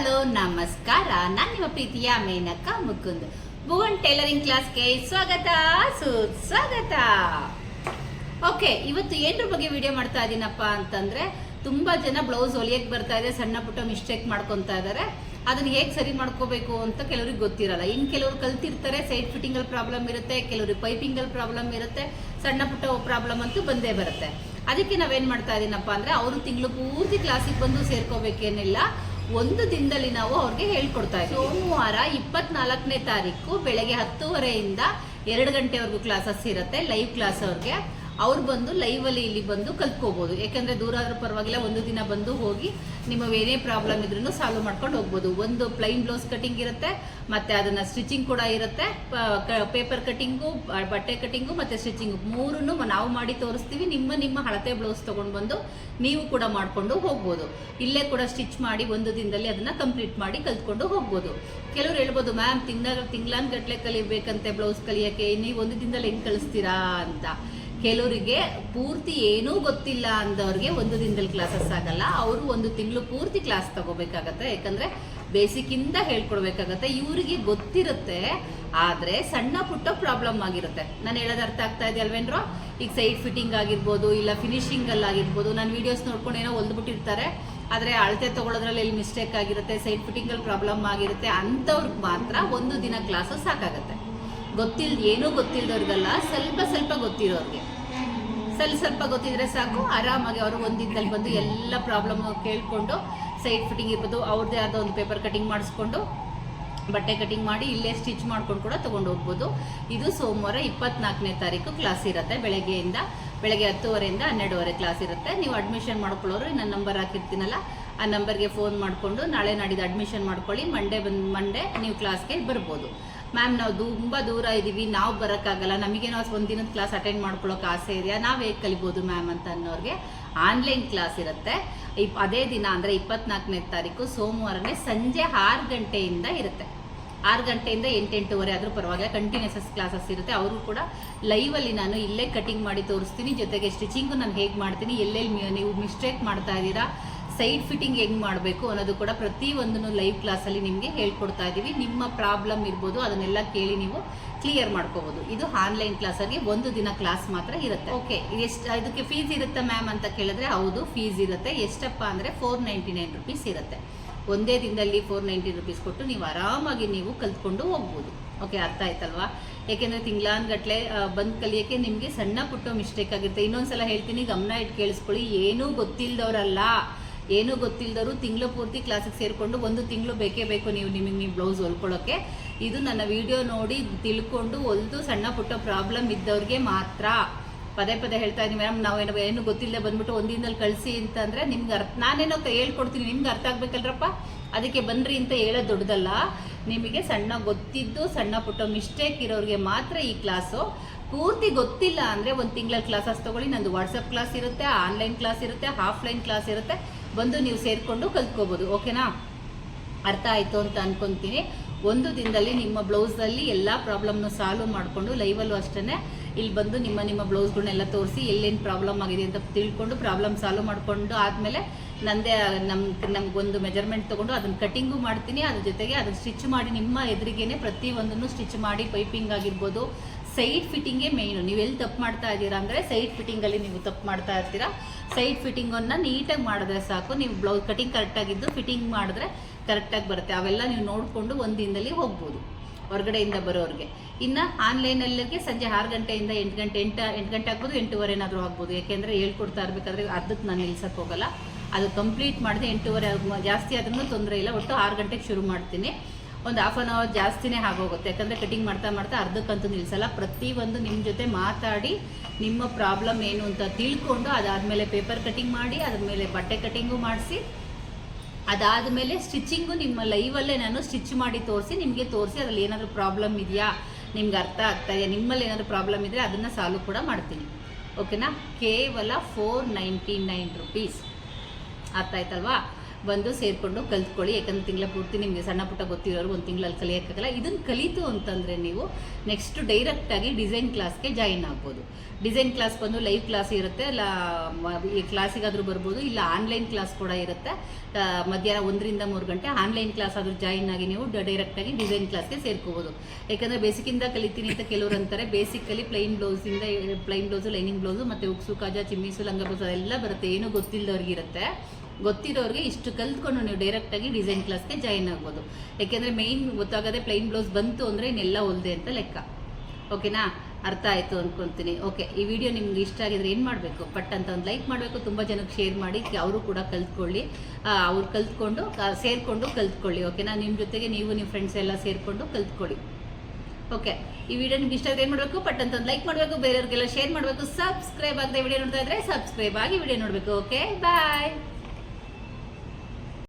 Hello, ನಮಸ್ಕಾರ. ನಾನು ನಿಮ್ಮ ಪ್ರೀತಿಯ ಮೇನಕ ಮುಕುಂದ್. ಭುವನ್ ಟೈಲರಿಂಗ್ ಕ್ಲಾಸ್ಗೆ ಸ್ವಾಗತ ಸುಸ್ವಾಗತ ಓಕೆ, ಇವತ್ತು ಏನ್ರ ಬಗ್ಗೆ ವಿಡಿಯೋ ಮಾಡ್ತಾ ಇದ್ದೀನಪ್ಪ ಅಂತಂದ್ರೆ, ತುಂಬಾ ಜನ ಬ್ಲೌಸ್ ಹೊಲಿಯಕ್ ಬರ್ತಾ ಇದೆ, ಸಣ್ಣ ಪುಟ್ಟ ಮಿಸ್ಟೇಕ್ ಮಾಡ್ಕೊತಾ ಇದಾರೆ. ಅದನ್ನ ಹೇಗೆ ಸರಿ ಮಾಡ್ಕೋಬೇಕು ಅಂತ ಕೆಲವ್ರಿಗೆ ಗೊತ್ತಿರಲ್ಲ. ಇನ್ ಕೆಲವ್ರು ಕಲ್ತಿರ್ತಾರೆ, ಸೈಡ್ ಫಿಟ್ಟಿಂಗ್ ಅಲ್ಲಿ ಪ್ರಾಬ್ಲಮ್ ಇರುತ್ತೆ, ಕೆಲವ್ರಿಗೆ ಪೈಪಿಂಗ್ ಅಲ್ಲಿ ಪ್ರಾಬ್ಲಮ್ ಇರುತ್ತೆ, ಸಣ್ಣ ಪುಟ್ಟ ಪ್ರಾಬ್ಲಮ್ ಅಂತೂ ಬಂದೇ ಬರುತ್ತೆ. ಅದಕ್ಕೆ ನಾವೇನ್ ಮಾಡ್ತಾ ಇದ್ದೀನಪ್ಪ ಅಂದ್ರೆ, ಅವರು ತಿಂಗಳು ಪೂರ್ತಿ ಕ್ಲಾಸಿಗೆ ಬಂದು ಸೇರ್ಕೋಬೇಕೇನಿಲ್ಲ. ಒಂದು ದಿನದಲ್ಲಿ ನಾವು ಅವ್ರಿಗೆ ಹೇಳ್ಕೊಡ್ತಾ ಇದ್ದೀವಿ ಸೋಮವಾರ ಇಪ್ಪತ್ನಾಲ್ಕನೇ ತಾರೀಕು ಬೆಳಗ್ಗೆ ಹತ್ತುವರೆಯಿಂದ ಎರಡು ಗಂಟೆವರೆಗೂ ಕ್ಲಾಸಸ್ ಇರುತ್ತೆ. ಲೈವ್ ಕ್ಲಾಸ್ ಅವ್ರಿಗೆ. ಅವ್ರು ಬಂದು ಲೈವ್ ಅಲ್ಲಿ ಇಲ್ಲಿ ಬಂದು ಕಲ್ತ್ಕೋಬೋದು. ಯಾಕಂದ್ರೆ ದೂರ ಆದ್ರೂ ಪರವಾಗಿಲ್ಲ, ಒಂದು ದಿನ ಬಂದು ಹೋಗಿ ನಿಮ್ಮ ಏನೇ ಪ್ರಾಬ್ಲಮ್ ಇದ್ರೂ ಸಾಲ್ವ್ ಮಾಡ್ಕೊಂಡು ಹೋಗ್ಬೋದು. ಒಂದು ಪ್ಲೈನ್ ಬ್ಲೌಸ್ ಕಟಿಂಗ್ ಇರುತ್ತೆ, ಮತ್ತೆ ಅದನ್ನ ಸ್ಟಿಚಿಂಗ್ ಕೂಡ ಇರುತ್ತೆ. ಪೇಪರ್ ಕಟಿಂಗು ಬಟ್ಟೆ ಕಟಿಂಗು ಮತ್ತೆ ಸ್ಟಿಚಿಂಗು ಮೂರನ್ನು ನಾವು ಮಾಡಿ ತೋರಿಸ್ತೀವಿ. ನಿಮ್ಮ ನಿಮ್ಮ ಹಳತೆ ಬ್ಲೌಸ್ ತಗೊಂಡು ಬಂದು ನೀವು ಕೂಡ ಮಾಡ್ಕೊಂಡು ಹೋಗ್ಬೋದು. ಇಲ್ಲೇ ಕೂಡ ಸ್ಟಿಚ್ ಮಾಡಿ ಒಂದು ದಿನದಲ್ಲಿ ಅದನ್ನ ಕಂಪ್ಲೀಟ್ ಮಾಡಿ ಕಲ್ತ್ಕೊಂಡು ಹೋಗ್ಬೋದು. ಕೆಲವರು ಹೇಳ್ಬೋದು, ಮ್ಯಾಮ್ ತಿಂಗಳ ತಿಂಗಳಾನ್ ಗಟ್ಲೆ ಕಲಿಬೇಕಂತೆ ಬ್ಲೌಸ್ ಕಲಿಯಕ್ಕೆ. ನೀವು ಒಂದು ದಿನದಲ್ಲಿ ಹೆಂಗ್ ಕಲಿಸ್ತೀರಾ? ಅಂತ. ಕೆಲವರಿಗೆ ಪೂರ್ತಿ ಏನೂ ಗೊತ್ತಿಲ್ಲ ಅಂದವ್ರಿಗೆ ಒಂದು ದಿನದಲ್ಲಿ ಕ್ಲಾಸಸ್ ಆಗಲ್ಲ. ಅವರು ಒಂದು ತಿಂಗಳು ಪೂರ್ತಿ ಕ್ಲಾಸ್ ತಗೋಬೇಕಾಗತ್ತೆ. ಯಾಕಂದ್ರೆ ಬೇಸಿಕ್ ಇಂದ ಹೇಳ್ಕೊಡ್ಬೇಕಾಗತ್ತೆ. ಇವರಿಗೆ ಗೊತ್ತಿರುತ್ತೆ, ಆದ್ರೆ ಸಣ್ಣ ಪುಟ್ಟ ಪ್ರಾಬ್ಲಮ್ ಆಗಿರುತ್ತೆ. ನಾನು ಹೇಳೋದು ಅರ್ಥ ಆಗ್ತಾ ಇದೆ ಈಗ ಸೈಡ್ ಫಿಟ್ಟಿಂಗ್ ಆಗಿರ್ಬೋದು, ಇಲ್ಲ ಫಿನಿಶಿಂಗ್ ಅಲ್ಲಿ ಆಗಿರ್ಬೋದು ನಾನು ವಿಡಿಯೋಸ್ ನೋಡ್ಕೊಂಡು ಏನೋ ಹೊಲ್ದ್ಬಿಟ್ಟಿರ್ತಾರೆ. ಆದ್ರೆ ಅಳತೆ ತಗೊಳ್ಳೋದ್ರಲ್ಲಿ ಇಲ್ಲಿ ಮಿಸ್ಟೇಕ್ ಆಗಿರುತ್ತೆ ಸೈಡ್ ಫಿಟ್ಟಿಂಗ್ ಅಲ್ಲಿ ಪ್ರಾಬ್ಲಮ್ ಆಗಿರುತ್ತೆ ಅಂಥವ್ರಿಗೆ ಮಾತ್ರ ಒಂದು ದಿನ ಕ್ಲಾಸಸ್ ಸಾಕಾಗತ್ತೆ. ಗೊತ್ತಿಲ್, ಏನೂ ಗೊತ್ತಿಲ್ದವ್ರಿಗಲ್ಲ, ಸ್ವಲ್ಪ ಸ್ವಲ್ಪ ಗೊತ್ತಿರೋರಿಗೆ. ಸ್ವಲ್ಪ ಸ್ವಲ್ಪ ಗೊತ್ತಿದ್ರೆ ಸಾಕು, ಆರಾಮಾಗಿ ಅವರು ಒಂದಿದ್ದಲ್ಲಿ ಬಂದು ಎಲ್ಲ ಪ್ರಾಬ್ಲಮ್ ಕೇಳಿಕೊಂಡು ಸೈಡ್ ಫಿಟ್ಟಿಂಗ್ ಇರ್ಬೋದು ಅವ್ರದ್ದೇ ಆದ ಒಂದು ಪೇಪರ್ ಕಟಿಂಗ್ ಮಾಡಿಸ್ಕೊಂಡು, ಬಟ್ಟೆ ಕಟಿಂಗ್ ಮಾಡಿ ಇಲ್ಲೇ ಸ್ಟಿಚ್ ಮಾಡ್ಕೊಂಡು ಕೂಡ ತೊಗೊಂಡು ಹೋಗ್ಬೋದು. ಇದು ಸೋಮವಾರ ಇಪ್ಪತ್ನಾಲ್ಕನೇ ತಾರೀಕು ಕ್ಲಾಸ್ ಇರುತ್ತೆ, ಬೆಳಗ್ಗೆಯಿಂದ, ಬೆಳಗ್ಗೆ ಹತ್ತುವರೆಯಿಂದ ಹನ್ನೆರಡುವರೆ ಕ್ಲಾಸ್ ಇರುತ್ತೆ. ನೀವು ಅಡ್ಮಿಷನ್ ಮಾಡ್ಕೊಳ್ಳೋರು ನನ್ನ ನಂಬರ್ ಹಾಕಿರ್ತೀನಲ್ಲ, ಆ ನಂಬರ್ಗೆ ಫೋನ್ ಮಾಡಿಕೊಂಡು ನಾಳೆ ನಾಡಿದ್ದು ಅಡ್ಮಿಷನ್ ಮಾಡ್ಕೊಳ್ಳಿ ಮಂಡೇ ಬಂದು ಮಂಡೇ ನೀವು ಕ್ಲಾಸ್ಗೆ ಬರ್ಬೋದು. ಮ್ಯಾಮ್ ನಾವು ತುಂಬ ದೂರ ಇದ್ದೀವಿ ನಾವು ಬರೋಕ್ಕಾಗಲ್ಲ, ನಮಗೇನೋ ಒಂದು ದಿನದ ಕ್ಲಾಸ್ ಅಟೆಂಡ್ ಮಾಡ್ಕೊಳ್ಳೋಕೆ ಆಸೆ ಇದೆಯಾ ನಾವು ಹೇಗೆ ಕಲಿಬೋದು ಮ್ಯಾಮ್ ಅಂತ ಅನ್ನೋರಿಗೆ ಆನ್ಲೈನ್ ಕ್ಲಾಸ್ ಇರುತ್ತೆ. ಇಪ್, ಅದೇ ದಿನ ಅಂದರೆ ಇಪ್ಪತ್ನಾಲ್ಕನೇ ತಾರೀಕು ಸೋಮವಾರನೇ ಸಂಜೆ ಆರು ಗಂಟೆಯಿಂದ ಇರುತ್ತೆ. ಆರು ಗಂಟೆಯಿಂದ ಎಂಟೆಂಟುವರೆ ಆದರೂ ಪರವಾಗಿಲ್ಲ ಕಂಟಿನ್ಯೂಸಸ್ ಕ್ಲಾಸಸ್ ಇರುತ್ತೆ. ಅವರು ಕೂಡ ಲೈವಲ್ಲಿ ನಾನು ಇಲ್ಲೇ ಕಟಿಂಗ್ ಮಾಡಿ ತೋರಿಸ್ತೀನಿ, ಜೊತೆಗೆ ಸ್ಟಿಚಿಂಗು ನಾನು ಹೇಗೆ ಮಾಡ್ತೀನಿ, ಎಲ್ಲೆಲ್ಲಿ ನೀವು ಮಿಸ್ಟೇಕ್ ಮಾಡ್ತಾ ಇದ್ದೀರಾ ಸೈಡ್ ಫಿಟ್ಟಿಂಗ್ ಹೆಂಗ್ ಮಾಡಬೇಕು ಅನ್ನೋದು ಕೂಡ ಪ್ರತಿಯೊಂದನ್ನು ಲೈವ್ ಕ್ಲಾಸಲ್ಲಿ ನಿಮಗೆ ಹೇಳ್ಕೊಡ್ತಾ ಇದ್ದೀವಿ ನಿಮ್ಮ ಪ್ರಾಬ್ಲಮ್ ಇರ್ಬೋದು ಅದನ್ನೆಲ್ಲ ಕೇಳಿ ನೀವು ಕ್ಲಿಯರ್ ಮಾಡ್ಕೋಬಹುದು ಇದು ಆನ್ಲೈನ್ ಕ್ಲಾಸಲ್ಲಿ ಒಂದು ದಿನ ಕ್ಲಾಸ್ ಮಾತ್ರ ಇರುತ್ತೆ. ಓಕೆ ಎಷ್ಟು ಇದಕ್ಕೆ ಫೀಸ್ ಇರುತ್ತೆ ಮ್ಯಾಮ್ ಅಂತ ಕೇಳಿದ್ರೆ ಹೌದು ಫೀಸ್ ಇರುತ್ತೆ. ಎಷ್ಟಪ್ಪ ಅಂದರೆ ಫೋರ್ ನೈಂಟಿ ನೈನ್ ರುಪೀಸ್ ಇರುತ್ತೆ. ಒಂದೇ ದಿನದಲ್ಲಿ ಫೋರ್ ನೈಂಟಿ ರುಪೀಸ್ ಕೊಟ್ಟು ನೀವು ಆರಾಮಾಗಿ ನೀವು ಕಲ್ತ್ಕೊಂಡು ಹೋಗ್ಬೋದು. ಓಕೆ ಅರ್ಥ ಆಯ್ತಲ್ವಾ? ಯಾಕೆಂದರೆ ತಿಂಗ್ಳಾನ್ಗಟ್ಲೆ ಬಂದು ಕಲಿಯೋಕ್ಕೆ ನಿಮಗೆ ಸಣ್ಣ ಪುಟ್ಟ ಮಿಸ್ಟೇಕ್ ಆಗಿರುತ್ತೆ. ಇನ್ನೊಂದ್ಸಲ ಹೇಳ್ತೀನಿ ಗಮನ ಇಟ್ಟು ಕೇಳಿಸ್ಕೊಳ್ಳಿ. ಏನೂ ಗೊತ್ತಿಲ್ಲದವರಲ್ಲ ಏನೂ ಗೊತ್ತಿಲ್ಲದವರು ತಿಂಗಳು ಪೂರ್ತಿ ಕ್ಲಾಸಿಗೆ ಸೇರಿಕೊಂಡು ಒಂದು ತಿಂಗಳು ಬೇಕೇ ಬೇಕು ನೀವು ನಿಮಗೆ ನೀವು ಬ್ಲೌಸ್ ಹೊಲ್ಕೊಳ್ಳೋಕ್ಕೆ ಇದು ನನ್ನ ವಿಡಿಯೋ ನೋಡಿ ತಿಳ್ಕೊಂಡು ಹೊಲ್ದು ಸಣ್ಣ ಪುಟ್ಟ ಪ್ರಾಬ್ಲಮ್ ಇದ್ದವ್ರಿಗೆ ಮಾತ್ರ. ಪದೇ ಪದೇ ಹೇಳ್ತಾ ಇದ್ದೀನಿ ಮೇಡಮ್ ನಾವೇನೋ ಏನು ಗೊತ್ತಿಲ್ಲದೆ ಬಂದ್ಬಿಟ್ಟು ಒಂದಿನದಲ್ಲಿ ಕಳಿಸಿ ಅಂತಂದರೆ ನಿಮ್ಗೆ ಅರ್ಥ ನಾನೇನೋ ಹೇಳ್ಕೊಡ್ತೀನಿ, ನಿಮ್ಗೆ ಅರ್ಥ ಆಗಬೇಕಲ್ರಪ್ಪ? ಅದಕ್ಕೆ ಬನ್ನಿರಿ ಅಂತ ಹೇಳೋದು ದೊಡ್ಡದಲ್ಲ. ನಿಮಗೆ ಸಣ್ಣ ಗೊತ್ತಿದ್ದು ಸಣ್ಣ ಪುಟ್ಟ ಮಿಸ್ಟೇಕ್ ಇರೋರಿಗೆ ಮಾತ್ರ ಈ ಕ್ಲಾಸು ಪೂರ್ತಿ ಗೊತ್ತಿಲ್ಲ ಅಂದರೆ ಒಂದು ತಿಂಗಳ ಕ್ಲಾಸಸ್ ತೊಗೊಳ್ಳಿ, ನಂದು ವಾಟ್ಸಪ್ ಕ್ಲಾಸ್ ಇರುತ್ತೆ ಆನ್ಲೈನ್ ಕ್ಲಾಸ್ ಇರುತ್ತೆ ಆಫ್ಲೈನ್ ಕ್ಲಾಸ್ ಇರುತ್ತೆ. ಬಂದು ನೀವು ಸೇರಿಕೊಂಡು ಕಲ್ತ್ಕೋಬೋದು, ಓಕೆನಾ? ಅರ್ಥ ಆಯಿತು ಅಂತ ಅನ್ಕೊಂತೀನಿ. ಒಂದು ದಿನದಲ್ಲಿ ನಿಮ್ಮ ಬ್ಲೌಸಲ್ಲಿ ಎಲ್ಲ ಪ್ರಾಬ್ಲಮ್ನ ಸಾಲ್ವ್ ಮಾಡಿಕೊಂಡು ಲೈವಲ್ಲೂ ಅಷ್ಟೇ ಇಲ್ಲಿ ಬಂದು ನಿಮ್ಮ ನಿಮ್ಮ ಬ್ಲೌಸ್ಗಳನ್ನೆಲ್ಲ ತೋರಿಸಿ ಎಲ್ಲೇನು ಪ್ರಾಬ್ಲಮ್ ಆಗಿದೆ ಅಂತ ತಿಳ್ಕೊಂಡು ಪ್ರಾಬ್ಲಮ್ ಸಾಲ್ವ್ ಮಾಡಿಕೊಂಡು ಆದಮೇಲೆ ನಂದೇ ನಮ್ಮ ನಮಗೊಂದು ಮೆಜರ್ಮೆಂಟ್ ತೊಗೊಂಡು ಅದನ್ನು ಕಟಿಂಗು ಮಾಡ್ತೀನಿ. ಅದ್ರ ಜೊತೆಗೆ ಅದನ್ನು ಸ್ಟಿಚ್ ಮಾಡಿ ನಿಮ್ಮ ಎದುರಿಗೇನೆ ಪ್ರತಿಯೊಂದನ್ನು ಸ್ಟಿಚ್ ಮಾಡಿ ಪೈಪಿಂಗ್ ಆಗಿರ್ಬೋದು ಸೈಡ್ ಫಿಟ್ಟಿಂಗೇ ಮೇಯ್ನು ನೀವು ಎಲ್ಲಿ ತಪ್ಪು ಮಾಡ್ತಾ ಇದ್ದೀರಾ ಅಂದರೆ ಸೈಡ್ ಫಿಟ್ಟಿಂಗಲ್ಲಿ ನೀವು ತಪ್ಪು ಮಾಡ್ತಾ ಇರ್ತೀರಾ. ಸೈಡ್ ಫಿಟ್ಟಿಂಗನ್ನು ನೀಟಾಗಿ ಮಾಡಿದ್ರೆ ಸಾಕು. ನೀವು ಬ್ಲೌಸ್ ಕಟಿಂಗ್ ಕರೆಕ್ಟಾಗಿದ್ದು ಫಿಟ್ಟಿಂಗ್ ಮಾಡಿದ್ರೆ ಕರೆಕ್ಟಾಗಿ ಬರುತ್ತೆ. ಅವೆಲ್ಲ ನೀವು ನೋಡಿಕೊಂಡು ಒಂದು ದಿನದಲ್ಲಿ ಹೋಗ್ಬೋದು. ಹೊರಗಡೆಯಿಂದ ಬರೋರಿಗೆ. ಇನ್ನು ಆನ್ಲೈನಲ್ಲಿಗೆ ಸಂಜೆ ಆರು ಗಂಟೆಯಿಂದ ಎಂಟು ಗಂಟೆ, ಎಂಟು ಎಂಟು ಗಂಟೆ ಆಗ್ಬೋದು, ಎಂಟೂವರೆ ಏನಾದರೂ ಆಗ್ಬೋದು. ಯಾಕೆಂದರೆ ಹೇಳ್ಕೊಡ್ತಾ ಇರಬೇಕಾದ್ರೆ ಅರ್ಧಕ್ಕೆ ನಾನು ನಿಲ್ಸಕ್ಕೆ ಹೋಗಲ್ಲ. ಅದು ಕಂಪ್ಲೀಟ್ ಮಾಡಿದೆ ಎಂಟೂವರೆ ಜಾಸ್ತಿ ಆದ್ರೂ ತೊಂದರೆ ಇಲ್ಲ. ಒಟ್ಟು ಆರು ಗಂಟೆಗೆ ಶುರು ಮಾಡ್ತೀನಿ. ಒಂದು ಹಾಫ್ ಆನ್ ಅವರ್ ಜಾಸ್ತಿನೇ ಆಗೋಗುತ್ತೆ. ಯಾಕಂದರೆ ಕಟಿಂಗ್ ಮಾಡ್ತಾ ಮಾಡ್ತಾ ಅರ್ಧಕ್ಕಂತೂ ನಿಲ್ಸಲ್ಲ. ಪ್ರತಿಯೊಂದು ನಿಮ್ಮ ಜೊತೆ ಮಾತಾಡಿ ನಿಮ್ಮ ಪ್ರಾಬ್ಲಮ್ ಏನು ಅಂತ ತಿಳ್ಕೊಂಡು ಅದಾದಮೇಲೆ ಪೇಪರ್ ಕಟಿಂಗ್ ಮಾಡಿ ಅದ್ರ ಮೇಲೆ ಬಟ್ಟೆ ಕಟಿಂಗು ಮಾಡಿಸಿ, ಅದಾದಮೇಲೆ ಸ್ಟಿಚಿಂಗು ನಿಮ್ಮ ಲೈವಲ್ಲೇ ನಾನು ಸ್ಟಿಚ್ ಮಾಡಿ ತೋರಿಸಿ, ನಿಮಗೆ ತೋರಿಸಿ ಅದ್ರಲ್ಲಿ ಏನಾದರೂ ಪ್ರಾಬ್ಲಮ್ ಇದೆಯಾ? ನಿಮ್ಗೆ ಅರ್ಥ ಆಗ್ತಾ ಇದೆಯಾ? ನಿಮ್ಮಲ್ಲಿ ಏನಾದರೂ ಪ್ರಾಬ್ಲಮ್ ಇದ್ದರೆ ಅದನ್ನು ಸಾಲ್ವ್ ಕೂಡ ಮಾಡ್ತೀನಿ. ಓಕೆನಾ ಕೇವಲ ಫೋರ್ ನೈಂಟಿ ನೈನ್ ರುಪೀಸ್ ಅರ್ಥ ಬಂದು ಸೇರಿಕೊಂಡು ಕಲ್ತ್ಕೊಳ್ಳಿ. ಯಾಕಂದ್ರೆ ತಿಂಗಳ ಪೂರ್ತಿ ನಿಮಗೆ ಸಣ್ಣ ಪುಟ್ಟ ಗೊತ್ತಿರೋರು ಒಂದು ತಿಂಗಳಲ್ಲಿ ಕಲಿಯೋಕ್ಕಾಗಲ್ಲ. ಇದನ್ನು ಕಲಿತು ಅಂತಂದರೆ ನೀವು ನೆಕ್ಸ್ಟ್ ಡೈರೆಕ್ಟಾಗಿ ಡಿಸೈನ್ ಕ್ಲಾಸ್ಗೆ ಜಾಯಿನ್ ಆಗ್ಬೋದು. ಡಿಸೈನ್ ಕ್ಲಾಸ್ ಬಂದು ಲೈವ್ ಕ್ಲಾಸ್ ಇರುತ್ತೆ. ಇಲ್ಲ ಕ್ಲಾಸಿಗಾದರೂ ಬರ್ಬೋದು. ಇಲ್ಲ ಆನ್ಲೈನ್ ಕ್ಲಾಸ್ ಕೂಡ ಇರುತ್ತೆ. ಮಧ್ಯಾಹ್ನ ಒಂದರಿಂದ ಮೂರು ಗಂಟೆ ಆನ್ಲೈನ್ ಕ್ಲಾಸ್ ಆದರೂ ಜಾಯಿನ್ ಆಗಿ ನೀವು ಡೈರೆಕ್ಟಾಗಿ ಡಿಸೈನ್ ಕ್ಲಾಸ್ಗೆ ಸೇರ್ಕೋಬೋದು. ಯಾಕಂದರೆ ಬೇಸಿಕಿಂದ ಕಲಿತೀನಿ ಅಂತ ಕೆಲವರು ಅಂತಾರೆ. ಬೇಸಿಕಲಿ ಪ್ಲೈನ್ ಬ್ಲೌಸಿಂದ ಪ್ಲೈನ್ ಬ್ಲೌಸು ಲೈನಿಂಗ್ ಬ್ಲೌಸು ಮತ್ತು ಉಕ್ಸು, ಕಾಜಾ, ಚಿಮ್ಮಿಸು, ಲಂಗ ಬ್ಲೌಸು ಎಲ್ಲ ಬರುತ್ತೆ. ಏನೂ ಗೊತ್ತಿಲ್ಲದವ್ರಿಗೆ ಇರುತ್ತೆ ಗೊತ್ತಿರೋರಿಗೆ ಇಷ್ಟು ಕಲ್ತ್ಕೊಂಡು ನೀವು ಡೈರೆಕ್ಟಾಗಿ ಡಿಸೈನ್ ಕ್ಲಾಸ್ಗೆ ಜಾಯಿನ್ ಆಗ್ಬೋದು. ಯಾಕೆಂದರೆ ಮೇಯ್ನ್ ಗೊತ್ತಾಗದೆ ಪ್ಲೈನ್ ಬ್ಲೌಸ್ ಬಂತು ಅಂದರೆ ಇನ್ನೆಲ್ಲ ಹೊಲ್ದೆ ಅಂತ ಲೆಕ್ಕ. ಓಕೆನಾ ಅರ್ಥ ಆಯಿತು ಅಂದ್ಕೊತೀನಿ ಓಕೆ ಈ ವಿಡಿಯೋ ನಿಮ್ಗೆ ಇಷ್ಟ ಆಗಿದ್ರೆ ಏನು ಮಾಡಬೇಕು? ಪಟ್ ಅಂತ ಒಂದು ಲೈಕ್ ಮಾಡಬೇಕು, ತುಂಬ ಜನಕ್ಕೆ ಶೇರ್ ಮಾಡಿ, ಅವರು ಕೂಡ ಕಲ್ತ್ಕೊಳ್ಳಿ. ಅವ್ರು ಕಲ್ತ್ಕೊಂಡು ಸೇರಿಕೊಂಡು ಸೇರ್ಕೊಂಡು ಕಲ್ತ್ಕೊಳ್ಳಿ. ಓಕೆನಾ ನಿಮ್ಮ ಜೊತೆಗೆ ನೀವು ನಿಮ್ಮ ಫ್ರೆಂಡ್ಸ್ ಎಲ್ಲ ಸೇರಿಕೊಂಡು ಕಲ್ತ್ಕೊಳ್ಳಿ. ಓಕೆ ಈ ವಿಡಿಯೋ ನಿಮ್ಗೆ ಇಷ್ಟ ಆಗಿದೆ ಏನು ಮಾಡಬೇಕು? ಪಟ್ ಅಂತ ಒಂದು ಲೈಕ್ ಮಾಡಬೇಕು. ಬೇರೆಯವ್ರಿಗೆಲ್ಲ ಶೇರ್ ಮಾಡಬೇಕು. ಸಬ್ಸ್ಕ್ರೈಬ್ ಆಗದೆ ವಿಡಿಯೋ ನೋಡ್ತಾ ಇದ್ರೆ ಸಬ್ಸ್ಕ್ರೈಬ್ ಆಗಿ ವಿಡಿಯೋ ನೋಡಬೇಕು. Okay bye